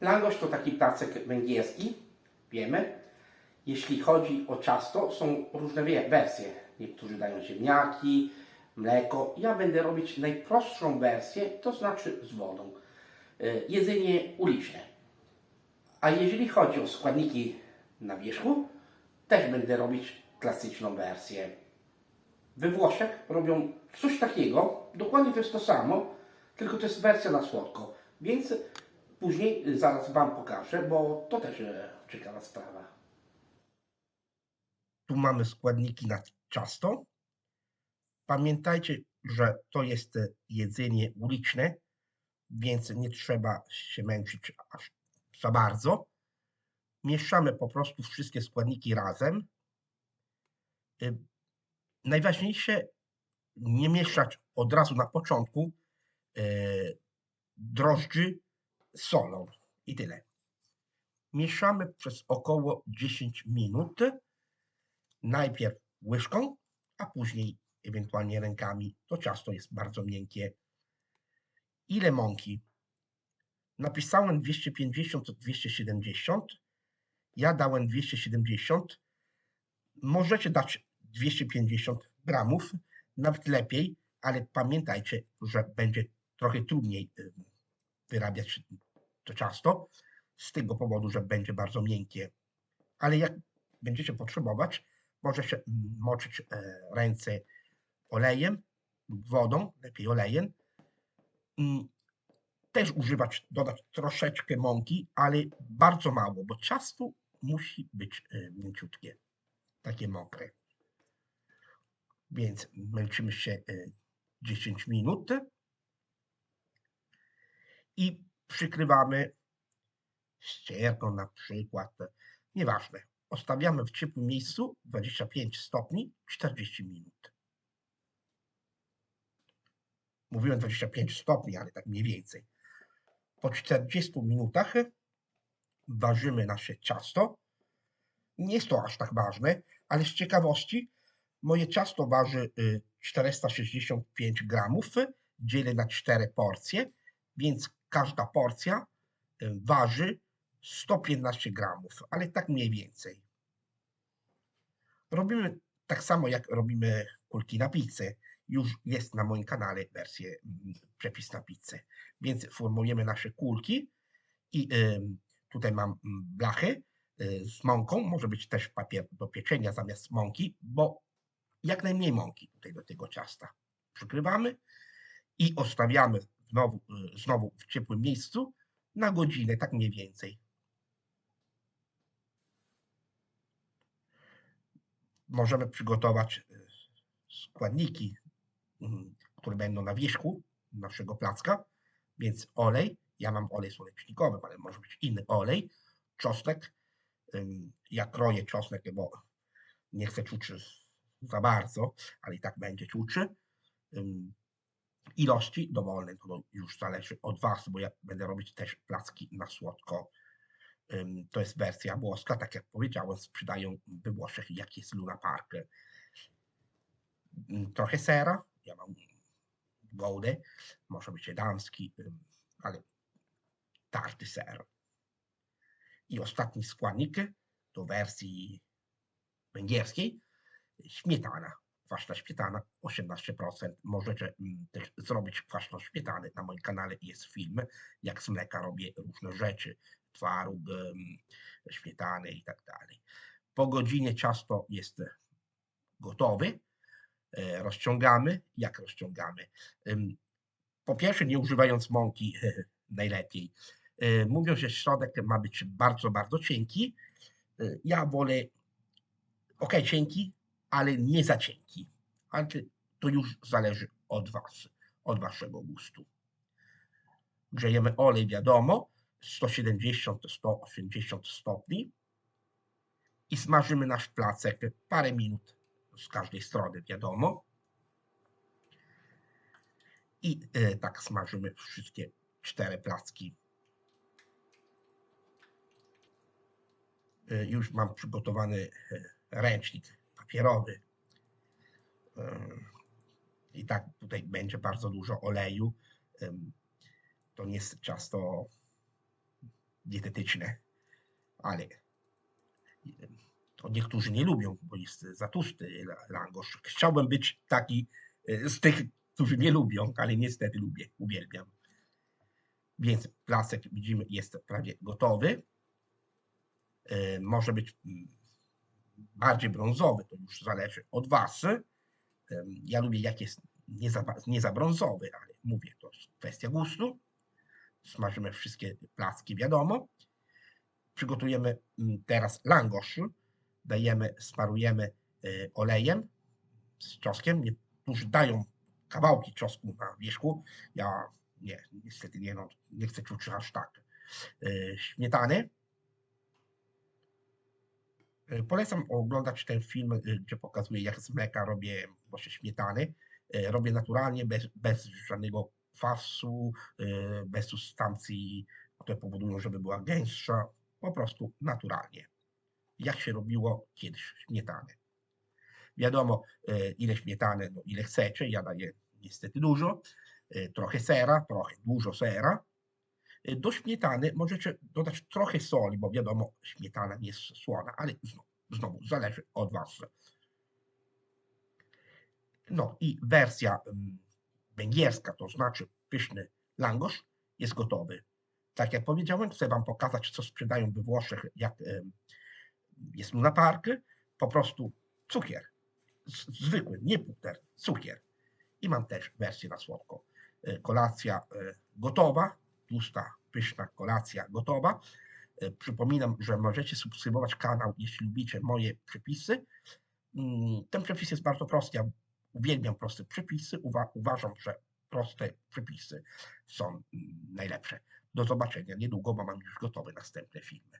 Langosz to taki placek węgierski, wiemy. Jeśli chodzi o ciasto, są różne wersje. Niektórzy dają ziemniaki, mleko. Ja będę robić najprostszą wersję, to znaczy z wodą. E, Jedzenie uliczne. A jeżeli chodzi o składniki na wierzchu, też będę robić klasyczną wersję. We Włoszech robią coś takiego, dokładnie to jest to samo, tylko to jest wersja na słodko. Więc później y, zaraz Wam pokażę, bo to też e, ciekawa sprawa. Tu mamy składniki na ciasto. Pamiętajcie, że to jest e, jedzenie uliczne, więc nie trzeba się męczyć aż za bardzo. Mieszamy po prostu wszystkie składniki razem. Y, Najważniejsze nie mieszać od razu na początku e, drożdży z solą i tyle. Mieszamy przez około 10 minut najpierw łyżką, a później ewentualnie rękami. To ciasto jest bardzo miękkie. Ile mąki? Napisałem 250-270. Ja dałem 270. Możecie dać 250 gramów, nawet lepiej, ale pamiętajcie, że będzie trochę trudniej y, wyrabiać to ciasto z tego powodu, że będzie bardzo miękkie. Ale jak będziecie potrzebować, możecie mm, moczyć e, ręce olejem lub wodą, lepiej olejem. Mm, Też używać, dodać troszeczkę mąki, ale bardzo mało, bo ciasto musi być e, mięciutkie, takie mokre. Więc męczymy się e, 10 minut i przykrywamy ścierką na przykład, nieważne. Ostawiamy w ciepłym miejscu 25 stopni 40 minut. Mówiłem 25 stopni, ale tak mniej więcej. Po 40 minutach ważymy nasze ciasto. Nie jest to aż tak ważne, ale z ciekawości moje ciasto waży y, 465 gramów, dzielę na 4 porcje, więc każda porcja y, waży 115 gramów, ale tak mniej więcej. Robimy tak samo jak robimy kulki na pizzę. Już jest na moim kanale wersja mm, przepis na pizzę. Więc formujemy nasze kulki i tutaj mam mm, blachę y, z mąką. Może być też papier do pieczenia zamiast mąki, bo jak najmniej mąki tutaj do tego ciasta. Przykrywamy i ostawiamy znowu, y, znowu w ciepłym miejscu na godzinę, tak mniej więcej. Możemy przygotować y, składniki, mm, które będą na wierzchu naszego placka, więc olej, ja mam olej słonecznikowy, ale może być inny olej, czosnek, ja kroję czosnek, bo nie chcę czuć za bardzo, ale i tak będzie czuczy. Ilości dowolne, to już zależy od Was, bo ja będę robić też placki na słodko. To jest wersja włoska, tak jak powiedziałem, sprzedają we Włoszech, jak jest Luna Park. Trochę sera, ja mam Goudę, może być damski, ale tarty ser. I ostatni składnik do wersji węgierskiej, śmietana. Kwaśna śmietana 18%. Możecie mm, też zrobić kwaśną śmietanę. Na moim kanale jest film, jak z mleka robię różne rzeczy. Twaróg, em, śmietanę i tak dalej. Po godzinie ciasto jest gotowe. E, Rozciągamy. Jak rozciągamy? Po pierwsze, nie używając mąki najlepiej. E, Mówią, że środek ma być bardzo, bardzo cienki. E, Ja wolę ok, cienki, ale nie za cienki. Ale to już zależy od Was, od Waszego gustu. Grzejemy olej, wiadomo, 170-180 stopni i smażymy nasz placek parę minut z każdej strony, wiadomo. I e, tak smażymy wszystkie cztery placki. E, już mam przygotowany e, ręcznik papierowy. Ym, I tak tutaj będzie bardzo dużo oleju. To nie jest ciasto dietetyczne, ale to niektórzy nie lubią, bo jest za tłusty la- langosz. Chciałbym być taki e, z tych, którzy nie lubią, ale niestety lubię, uwielbiam. Więc placek, widzimy, jest prawie gotowy. E, Może być mm, bardziej brązowy, to już zależy od Was. Ja lubię, jak jest nie za, nie za brązowy, ale mówię, to jest kwestia gustu. Smażymy wszystkie placki, wiadomo. Przygotujemy mm, teraz langosz. Dajemy, smarujemy e, olejem z czosnkiem. Niektórzy dają kawałki czosnku na wierzchu. Ja nie, niestety nie, no, nie chcę czuć aż tak. E, Śmietany. E, Polecam oglądać ten film, e, gdzie pokazuję, jak z mleka robię właśnie śmietany. E, Robię naturalnie, bez, bez żadnego kwasu, bez substancji, które powodują, żeby była gęstsza. Po prostu naturalnie. Jak się robiło kiedyś śmietany. Wiadomo, ile śmietany, no ile chcecie. Ja daję niestety dużo. Trochę sera, trochę dużo sera. E, Do śmietany możecie dodać trochę soli, bo wiadomo, śmietana nie jest słona, ale znowu, znowu zależy od Was. No i wersja mm, węgierska, to znaczy pyszny langosz, jest gotowy. Tak jak powiedziałem, chcę Wam pokazać, co sprzedają we Włoszech, jak em, jest Luna Park, po prostu cukier. Zwykły, nie puter, cukier. I mam też wersję na słodko. E, Kolacja e, gotowa, tłusta, pyszna kolacja gotowa. E, Przypominam, że możecie subskrybować kanał, jeśli lubicie moje przepisy. Mm, Ten przepis jest bardzo prosty. Ja uwielbiam proste przepisy. Uwa- uważam, że proste przepisy są mm, najlepsze. Do zobaczenia niedługo, bo mam już gotowe następne filmy.